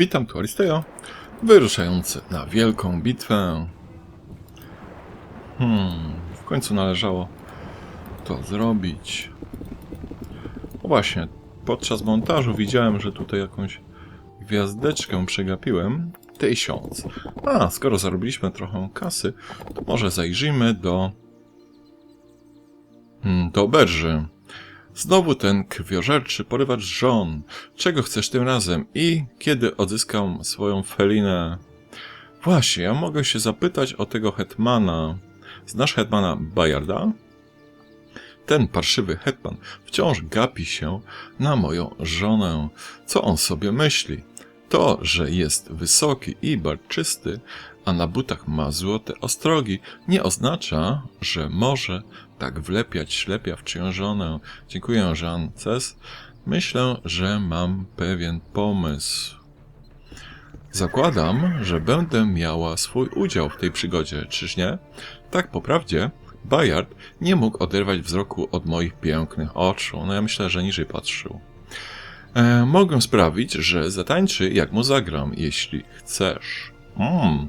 Witam tu Aristejo, wyruszający na wielką bitwę. Hmm, w końcu należało to zrobić. O właśnie, podczas montażu widziałem, że tutaj jakąś gwiazdeczkę przegapiłem. Tysiąc. A, skoro zarobiliśmy trochę kasy, to może zajrzyjmy do... Hmm, do oberży. Znowu ten krwiożerczy porywacz żon. Czego chcesz tym razem? I kiedy odzyskam swoją felinę? Właśnie, ja mogę się zapytać o tego hetmana. Znasz hetmana Bajarda? Ten parszywy hetman wciąż gapi się na moją żonę. Co on sobie myśli? To, że jest wysoki i barczysty, a na butach ma złote ostrogi, nie oznacza, że może tak wlepiać ślepia w czyją żonę. Dziękuję, Jean Ces. Myślę, że mam pewien pomysł. Zakładam, że będę miała swój udział w tej przygodzie, czyż nie? Tak po prawdzie, Bayard nie mógł oderwać wzroku od moich pięknych oczu. No ja myślę, że niżej patrzył. E, mogę sprawić, że zatańczy jak mu zagram, jeśli chcesz. Mm,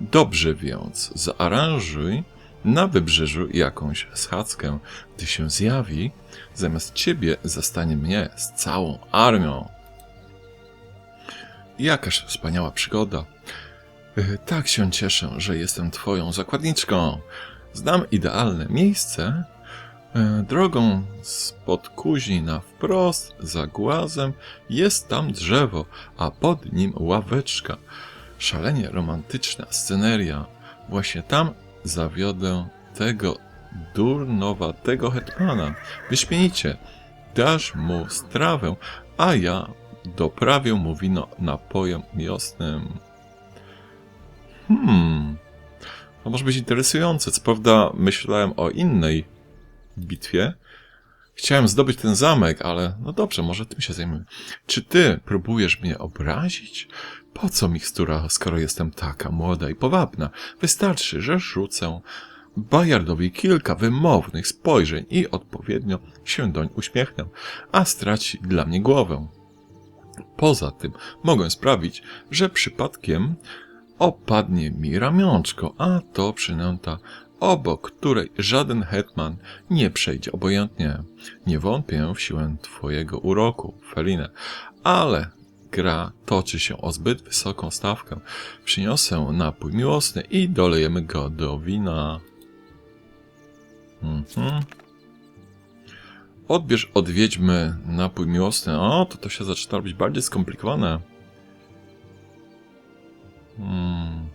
dobrze więc, zaaranżuj na wybrzeżu jakąś schadzkę. Gdy się zjawi, zamiast ciebie zastanie mnie z całą armią. Jakaż wspaniała przygoda. E, Tak się cieszę, że jestem twoją zakładniczką. Znam idealne miejsce. E, Drogą spod kuźni na wprost, za głazem, jest tam drzewo, a pod nim ławeczka. Szalenie romantyczna sceneria. Właśnie tam zawiodę tego durnowatego hetmana. Wyśmienicie. Dasz mu strawę, a ja doprawię mu wino napojem miłosnym. Hmm. To może być interesujące. Co prawda myślałem o innej bitwie. Chciałem zdobyć ten zamek, ale no dobrze, może tym się zajmiemy. Czy ty próbujesz mnie obrazić? Po co mikstura, skoro jestem taka młoda i powabna? Wystarczy, że rzucę Bajardowi kilka wymownych spojrzeń i odpowiednio się doń uśmiechnę, a straci dla mnie głowę. Poza tym mogę sprawić, że przypadkiem opadnie mi ramionczko, a to przynęta, obok której żaden hetman nie przejdzie obojętnie. Nie wątpię w siłę twojego uroku, Felinę, ale gra toczy się o zbyt wysoką stawkę. Przyniosę napój miłosny i dolejemy go do wina. Mhm. Odbierz od wiedźmy napój miłosny. O, to to się zaczyna robić bardziej skomplikowane. Hmm.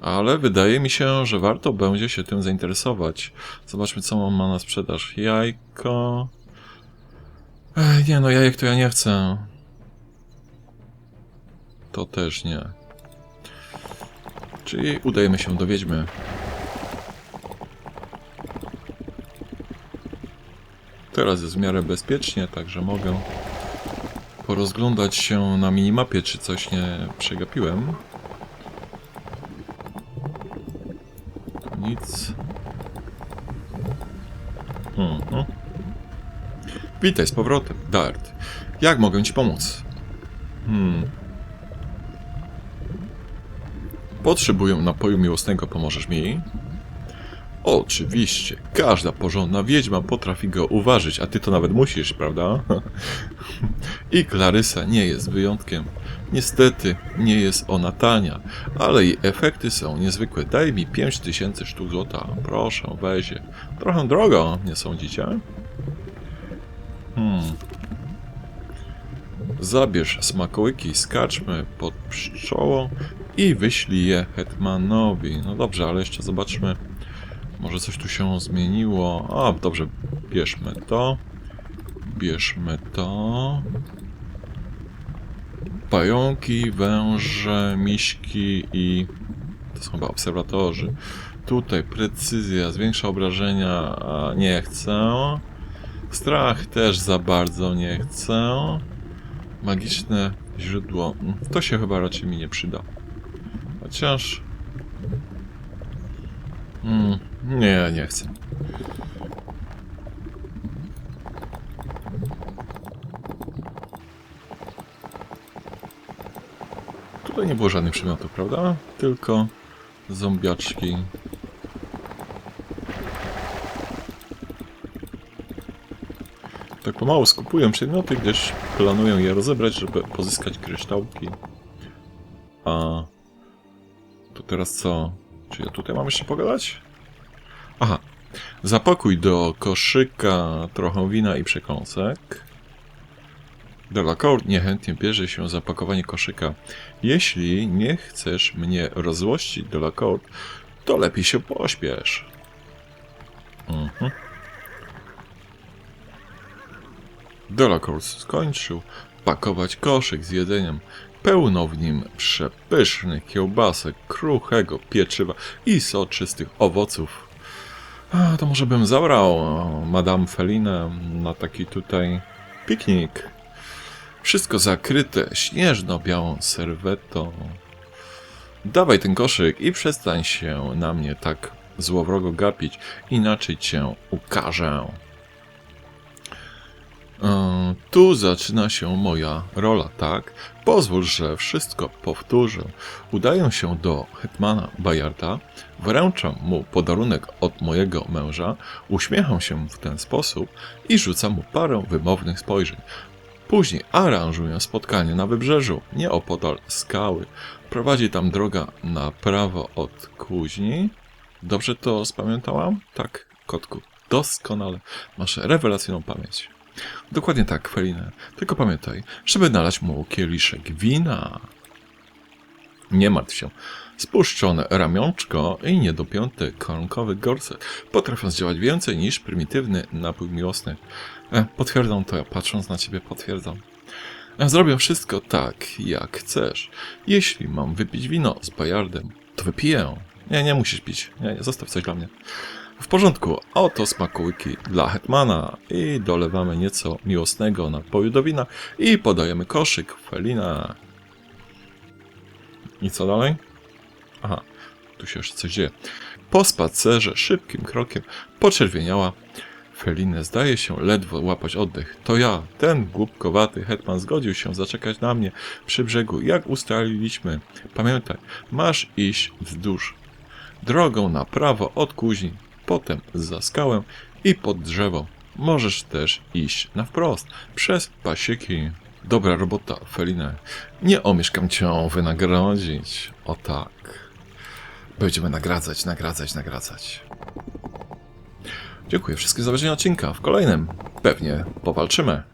Ale wydaje mi się, że warto będzie się tym zainteresować. Zobaczmy, co on ma na sprzedaż. Jajko. Ej, nie no, jajek to ja nie chcę. To też nie. Czyli udajemy się do wiedźmy. Teraz jest w miarę bezpiecznie, także mogę porozglądać się na minimapie, czy coś nie przegapiłem. Nic. Mhm. Witaj z powrotem, Dart. Jak mogę ci pomóc? Hmm. Potrzebuję napoju miłosnego, pomożesz mi? Oczywiście, każda porządna wiedźma potrafi go uważać, a ty to nawet musisz, prawda? I Klarysa nie jest wyjątkiem. Niestety, nie jest ona tania, ale jej efekty są niezwykłe. Daj mi 5000 sztuk złota. Proszę, wezie. Trochę drogo, nie sądzicie? Hmm. Zabierz smakołyki z kaczmy pod pszczołą i wyślij je hetmanowi. No dobrze, ale jeszcze zobaczmy. Może coś tu się zmieniło. A, dobrze, bierzmy to. Bierzmy to. Pająki, węże, miśki i... To są chyba obserwatorzy. Tutaj precyzja, zwiększa obrażenia, a nie chcę. Strach też za bardzo nie chcę. Magiczne źródło, mm, to się chyba raczej mi nie przyda. Chociaż... Mm, nie, nie chcę. Tutaj nie było żadnych przedmiotów, prawda? Tylko zombiaczki. Pomału skupuję przedmioty, gdyż planuję je rozebrać, żeby pozyskać kryształki. A to teraz co? Czy ja tutaj mam jeszcze pogadać? Aha. Zapakuj do koszyka trochę wina i przekąsek. Delacourt niechętnie bierze się za pakowanie koszyka. Jeśli nie chcesz mnie rozłościć, Delacourt, to lepiej się pośpiesz. Mhm. Delacourt skończył pakować koszyk z jedzeniem. Pełno w nim przepysznych kiełbasek, kruchego pieczywa i soczystych owoców. A, to może bym zabrał Madame Felinę na taki tutaj piknik. Wszystko zakryte śnieżno-białą serwetą. Dawaj ten koszyk i przestań się na mnie tak złowrogo gapić, inaczej cię ukażę. Tu zaczyna się moja rola, tak? Pozwól, że wszystko powtórzę. Udaję się do hetmana Bajarta, wręczam mu podarunek od mojego męża, uśmiecham się w ten sposób i rzucam mu parę wymownych spojrzeń. Później aranżuję spotkanie na wybrzeżu, nieopodal skały. Prowadzi tam droga na prawo od kuźni. Dobrze to spamiętałam? Tak, kotku, doskonale. Masz rewelacyjną pamięć. Dokładnie tak, Felinę. Tylko pamiętaj, żeby nalać mu kieliszek wina. Nie martw się. Spuszczone ramionczko i niedopięty koronkowy gorset potrafią zdziałać więcej niż prymitywny napój miłosny. E, potwierdzam to, ja patrząc na ciebie potwierdzam. E, Zrobię wszystko tak, jak chcesz. Jeśli mam wypić wino z Bajardem, to wypiję. Nie, nie musisz pić. Nie, zostaw coś dla mnie. W porządku, oto smakujki dla Hetmana i dolewamy nieco miłosnego napoju do wina i podajemy koszyk Felina. I co dalej? Aha, tu się jeszcze coś dzieje. Po spacerze szybkim krokiem poczerwieniała Felinę zdaje się ledwo łapać oddech. To ja, ten głupkowaty hetman zgodził się zaczekać na mnie przy brzegu, jak ustaliliśmy. Pamiętaj, masz iść wzdłuż drogą na prawo od kuźni, potem za skałę i pod drzewo. Możesz też iść na wprost, przez pasieki. Dobra robota, Felinę. Nie omieszkam cię wynagrodzić. O tak. Będziemy nagradzać, nagradzać, nagradzać. Dziękuję wszystkim za obejrzenie odcinka. W kolejnym pewnie powalczymy.